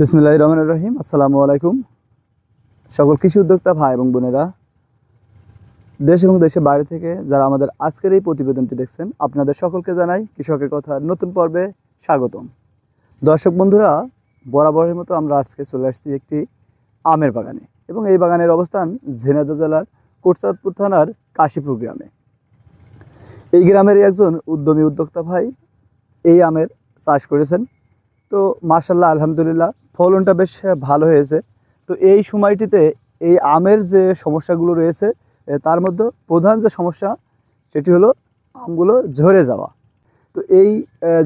বিসমিল্লাহ রহমান রহিম। আসসালামু আলাইকুম। সকল কৃষি উদ্যোক্তা ভাই এবং বোনেরা, দেশ এবং দেশের বাইরে থেকে যারা আমাদের আজকের এই প্রতিবেদনটি দেখছেন, আপনাদের সকলকে জানাই কৃষকের কথা নতুন পর্বে স্বাগতম। দর্শক বন্ধুরা, বরাবরের মতো আমরা আজকে চলে আসছি একটি আমের বাগানে এবং এই বাগানের অবস্থান ঝিনাইদহ জেলার কোটচাঁদপুর থানার কাশীপুর গ্রামে। এই গ্রামের একজন উদ্যমী উদ্যোক্তা ভাই এই আমের চাষ করেছেন। তো মার্শাল্লাহ আলহামদুলিল্লাহ, ফলনটা বেশ ভালো হয়েছে। তো এই সময়টিতে এই আমের যে সমস্যাগুলো রয়েছে তার মধ্যে প্রধান যে সমস্যা, সেটি হলো আমগুলো ঝরে যাওয়া। তো এই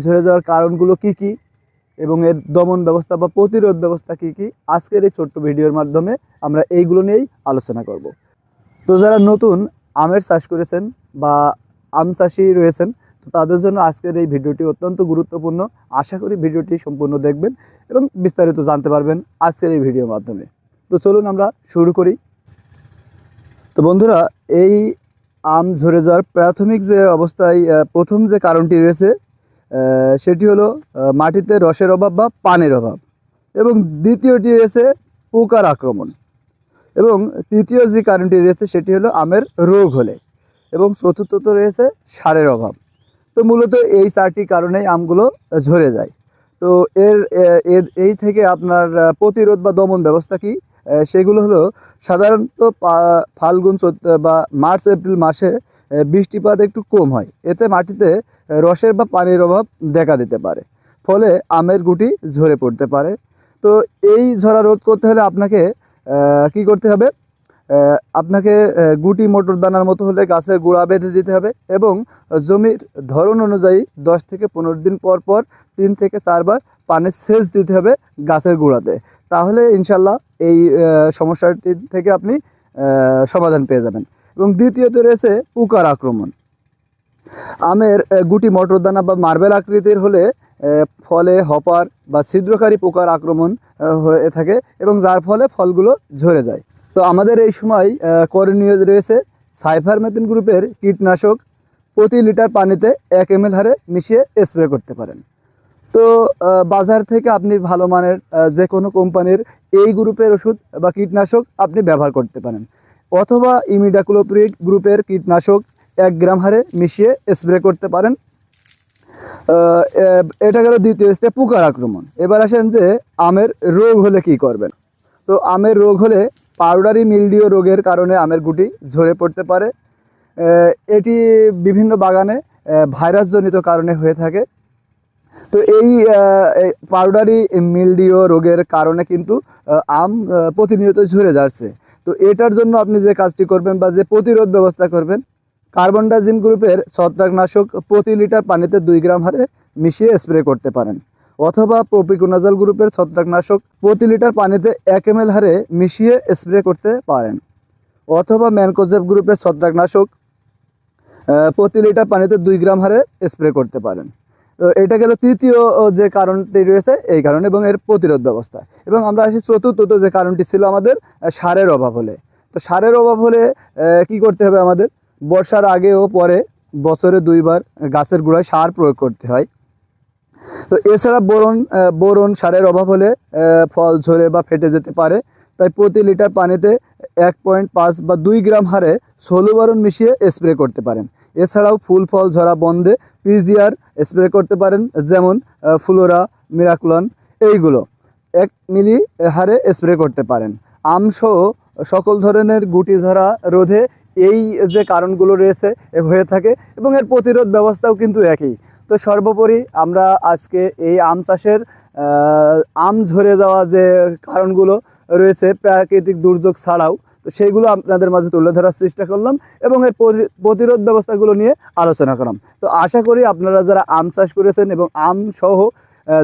ঝরে যাওয়ার কারণগুলো কি কি এবং এর দমন ব্যবস্থা বা প্রতিরোধ ব্যবস্থা কি কি, আজকের এই ছোট্ট ভিডিওর মাধ্যমে আমরা এইগুলো নিয়েই আলোচনা করব। তো যারা নতুন আমের চাষ করেছেন বা আম চাষি রয়েছেন তো তাদের জন্য আজকের এই ভিডিওটি অত্যন্ত গুরুত্বপূর্ণ। আশা করি ভিডিওটি সম্পূর্ণ দেখবেন এবং বিস্তারিত জানতে পারবেন আজকের এই ভিডিওর মাধ্যমে। তো চলুন আমরা শুরু করি। তো বন্ধুরা, এই আম ঝরে যাওয়ার প্রাথমিক যে অবস্থায় প্রথম যে কারণটি রয়েছে সেটি হলো মাটিতে রসের অভাব বা পানের অভাব। এবং দ্বিতীয়টি রয়েছে পোকার আক্রমণ। এবং তৃতীয় যে কারণটি রয়েছে, সেটি হলো আমের রোগ হলে। এবং চতুর্থত রয়েছে সারের অভাব। তো মূলত এই চারটি কারণেই আমগুলো ঝরে যায়। তো এর এই থেকে আপনার প্রতিরোধ বা দমন ব্যবস্থা কি? সেগুলো হলো সাধারণত ফাল্গুন বা মার্চ, এপ্রিল মাসে বৃষ্টিপাত একটু কম হয়। এতে মাটিতে রসের বা পানির অভাব দেখা দিতে পারে। ফলে আমের গুটি ঝরে পড়তে পারে। তো এই ঝরা রোধ করতে হলে আপনাকে কি করতে হবে? আপনাকে গুটি মোটর দানার মতো হলে গাছের গোড়া বেঁধে দিতে হবে এবং জমির ধরন অনুযায়ী দশ থেকে পনেরো দিন পর পর তিন থেকে চারবার পানির সেচ দিতে হবে গাছের গোড়াতে। তাহলে ইনশাল্লাহ এই সমস্যাটি থেকে আপনি সমাধান পেয়ে যাবেন। এবং দ্বিতীয়ত রয়েছে পোকার আক্রমণ। আমের গুটি মটর দানা বা মার্বেল আকৃতির হলে ফলে হপার বা ছিদ্রকারী পোকার আক্রমণ হয়ে থাকে এবং যার ফলে ফলগুলো ঝরে যায়। তো আমাদের এই সময় করণীয় রয়েছে সাইফারমেথিন গ্রুপের কীটনাশক প্রতি লিটার পানিতে এক এম হারে মিশিয়ে স্প্রে করতে পারেন। তো বাজার থেকে আপনি ভালো মানের যে কোনো কোম্পানির এই গ্রুপের ওষুধ বা কীটনাশক আপনি ব্যবহার করতে পারেন। অথবা ইমিডাক্লোপ্রিড গ্রুপের কীটনাশক এক গ্রাম হারে মিশিয়ে স্প্রে করতে পারেন। এটা গেল দ্বিতীয় স্টেপ পোকার আক্রমণ। এবার আসেন যে আমের রোগ হলে কি করবেন? তো আমের রোগ হলে পাউডারি মিলডিও রোগের কারণে আমের গুটি ঝরে পড়তে পারে। এটি বিভিন্ন বাগানে ভাইরাসজনিত কারণে হয়ে থাকে। তো এই পাউডারি মিলডিও রোগের কারণে কিন্তু আম প্রতিনিয়ত ঝরে যাচ্ছে। তো এটার জন্য আপনি যে কাজটি করবেন বা যে প্রতিরোধ ব্যবস্থা করবেন কার্বনডাজিম গ্রুপের ছত্রাকনাশক প্রতি লিটার পানিতে দুই গ্রাম হারে মিশিয়ে স্প্রে করতে পারেন। অথবা প্রপিকোনাজল গ্রুপের ছত্রাকনাশক প্রতি লিটার পানিতে এক এম হারে মিশিয়ে স্প্রে করতে পারেন। অথবা ম্যানকোজেব গ্রুপের ছত্রাকনাশক প্রতি লিটার পানিতে দুই গ্রাম হারে স্প্রে করতে পারেন। তো এটা গেল তৃতীয় যে কারণটি রয়েছে এই কারণে এবং এর প্রতিরোধ ব্যবস্থা। এবং আমরা আসি চতুর্থত যে কারণটি ছিল আমাদের সারের অভাব হলে। তো সারের অভাব হলে কি করতে হবে আমাদের? বর্ষার আগে ও পরে বছরে দুইবার গাছের গোড়ায় সার প্রয়োগ করতে হয়। তো এছাড়া বোরন বোরন সারের অভাব হলে ফল ঝরে বা ফেটে যেতে পারে। তাই প্রতি লিটার পানিতে এক পয়েন্ট পাঁচ বা দুই গ্রাম হারে ষোলো বারণ মিশিয়ে স্প্রে করতে পারেন। এছাড়াও ফুল ফল ঝরা বন্ধে পিজিআর স্প্রে করতে পারেন, যেমন ফ্লোরা, মিরাকুলন, এইগুলো। এক মিলি হারে স্প্রে করতে পারেন। আমসহ সকল ধরনের গুটি ধরা রোধে এই যে কারণগুলো রয়েছে হয়ে থাকে এবং এর প্রতিরোধ ব্যবস্থাও কিন্তু একই। তো সর্বোপরি আমরা আজকে এই আম চাষের আম ঝরে যাওয়া যে কারণগুলো রয়েছে প্রাকৃতিক দুর্যোগ ছাড়াও, তো সেইগুলো আপনাদের মাঝে তুলে ধরার চেষ্টা করলাম এবং এর প্রতিরোধ ব্যবস্থাগুলো নিয়ে আলোচনা করলাম। তো আশা করি আপনারা যারা আম চাষ করেছেন এবং আম সহ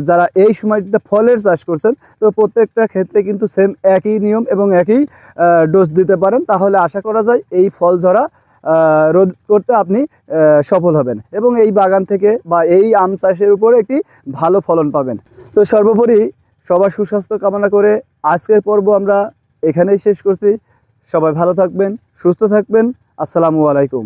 যারা এই সময়টিতে ফলের চাষ করছেন, তো প্রত্যেকটা ক্ষেত্রে কিন্তু সেম একই নিয়ম এবং একই ডোজ দিতে পারেন। তাহলে আশা করা যায় এই ফল ঝরা রোধ করতে আপনি সফল হবেন এবং এই বাগান থেকে বা এই আম চাষের উপরে একটি ভালো ফলন পাবেন। তো সর্বোপরি সবার সুস্বাস্থ্য কামনা করে আজকের পর্ব আমরা এখানেই শেষ করছি। সবাই ভালো থাকবেন, সুস্থ থাকবেন। আসসালামু আলাইকুম।